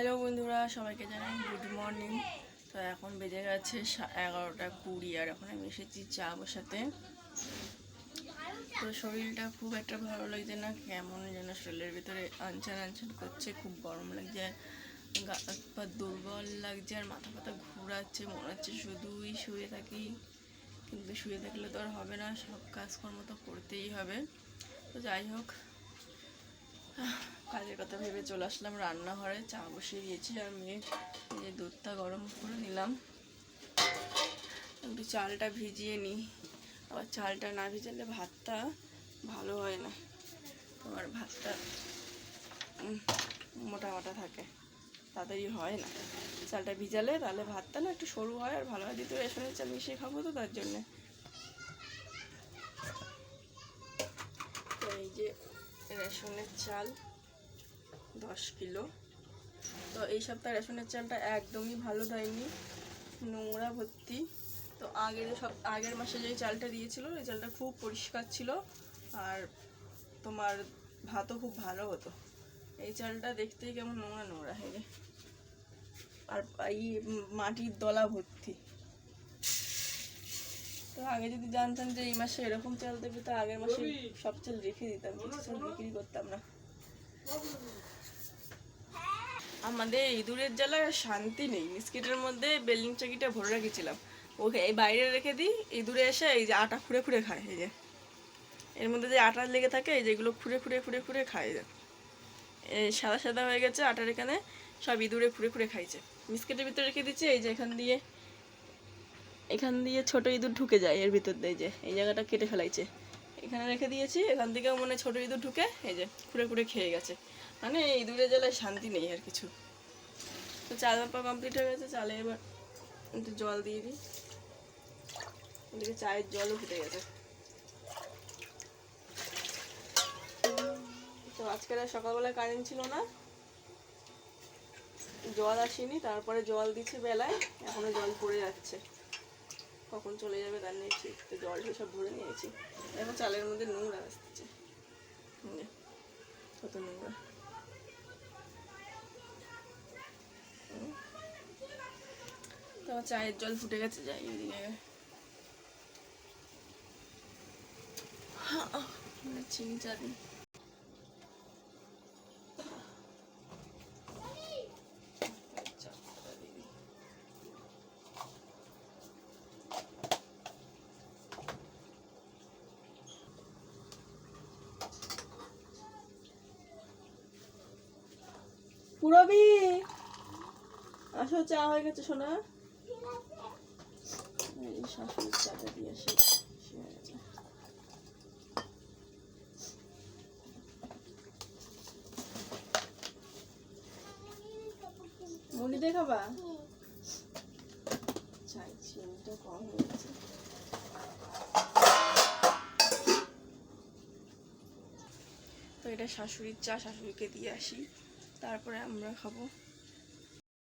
Hello বন্ধুরা, সবাইকে জানাই গুড মর্নিং। তো এখন বেজে গেছে এগারোটা কুড়ি আর এখন আমি এসেছি চা বসাতে। তো শরীরটা খুব একটা ভালো লাগছে না, কেমন যেন শরীরের ভিতরে আনচান আনচান করছে, খুব গরম লাগছে, গা দুর্বল লাগছে আর মাথা ফাথা ঘুরাচ্ছে, মনে হচ্ছে শুধুই শুয়ে থাকি। কিন্তু শুয়ে থাকলে তো আর হবে না, সব কাজকর্ম তো করতেই হবে। তো যাই হোক কাজের কথা ভেবে চলে আসলাম, রান্নাঘরে চা বসিয়ে দিয়েছি আর মেয়ে যে দুধটা গরম করে নিলাম। একটু চালটা ভিজিয়ে নিই। আবার চালটা না ভিজালে ভাতটা ভালো হয় না। তোমার ভাতটা মোটা মোটা থাকে, তাড়াতাড়ি হয় না। চালটা ভিজালে তাহলে ভাতটা না একটু সরু হয় আর ভালো হয়। দ্বিতীয় রেশনের চাল মিশিয়ে খাব তো তার জন্যে। তো এই যে রেশনের চাল দশ কিলো। তো এই সপ্তাহে রেশনের চালটা একদমই ভালো দেয়নি। নোংরা ভর্তি। তো আগের সব আগের মাসে যে চালটা দিয়েছিল, ওই চালটা খুব পরিষ্কার ছিল আর তোমার ভাতও খুব ভালো হতো। এই চালটা দেখতেই কেমন নোংরা নোংরা হয়ে আর এই মাটির দলা ভর্তি। তো আগে যদি জানতাম যে এই মাসে এরকম চাল দেবে তো আগের মাসে সব চাল রেখে দিতাম কিছু চাল বিক্রি করতাম না। আমাদের ইঁদুরের জ্বালা শান্তি নেই। বিস্কিটের মধ্যে বেলুন চাকিটা ভরে রেখেছিলাম। ওকে এই বাইরে রেখে দিই ইঁদুরে এসে এই যে আটা খুঁড়ে খুঁড়ে খায় এই যে। এর মধ্যে যে আটা লেগে থাকে এই যেগুলো খুঁড়ে খুঁড়ে খুঁড়ে খুঁড়ে খায় যে। এই সাদা সাদা হয়ে গেছে আটার এখানে সব ইঁদুরে খুঁড়ে খুঁড়ে খাইছে। বিস্কিটের ভিতরে রেখে দিচ্ছে এই যে এখান দিয়ে। এখান দিয়ে ছোট ইঁদুর ঢুকে যায় এর ভিতর দিয়ে যে, এই জায়গাটা কেটে ফেলাইছে। এখানে রেখে দিয়েছি, এখান থেকেও মনে ছোট ইঁদুর ঢুকে, এই যে, খুঁড়ে খুঁড়ে খেয়ে গেছে। মানে এই ইঁদুরের জ্বালায় শান্তি নেই আর কিছু। তো চাল মাপা কমপ্লিট হয়ে গেছে, চালে এবার একটু জল দিয়ে দিই। এদিকে চায়ের জলও ফুটে গেছে। তো আজকে আর সকালবেলায় কারেন্ট ছিল না। জল আসেনি, তারপরে জল দিচ্ছে বেলায়, এখনও জল পড়ে যাচ্ছে। কখন চলে যাবে তার নেই ঠিক। তো জল সব ভরে নিয়েছি। এখন চালের মধ্যে নোংরা যে, কত নোংরা। তো চায়ের জল ফুটে গেছে যাই ওইদিকে চিনি চা দিই চা দিয়ে দিই। পুরবি! আসো, চা হয়ে গেছে সোনা শাশুড়ির চাটা দিয়ে আসি। মুড়ি দিয়ে খাবা? চাই, চিনিটা কম হয়ে গেছে। তো এটা শাশুড়ির চা, শাশুড়িকে দিয়ে আসি। তারপরে আমরা খাব।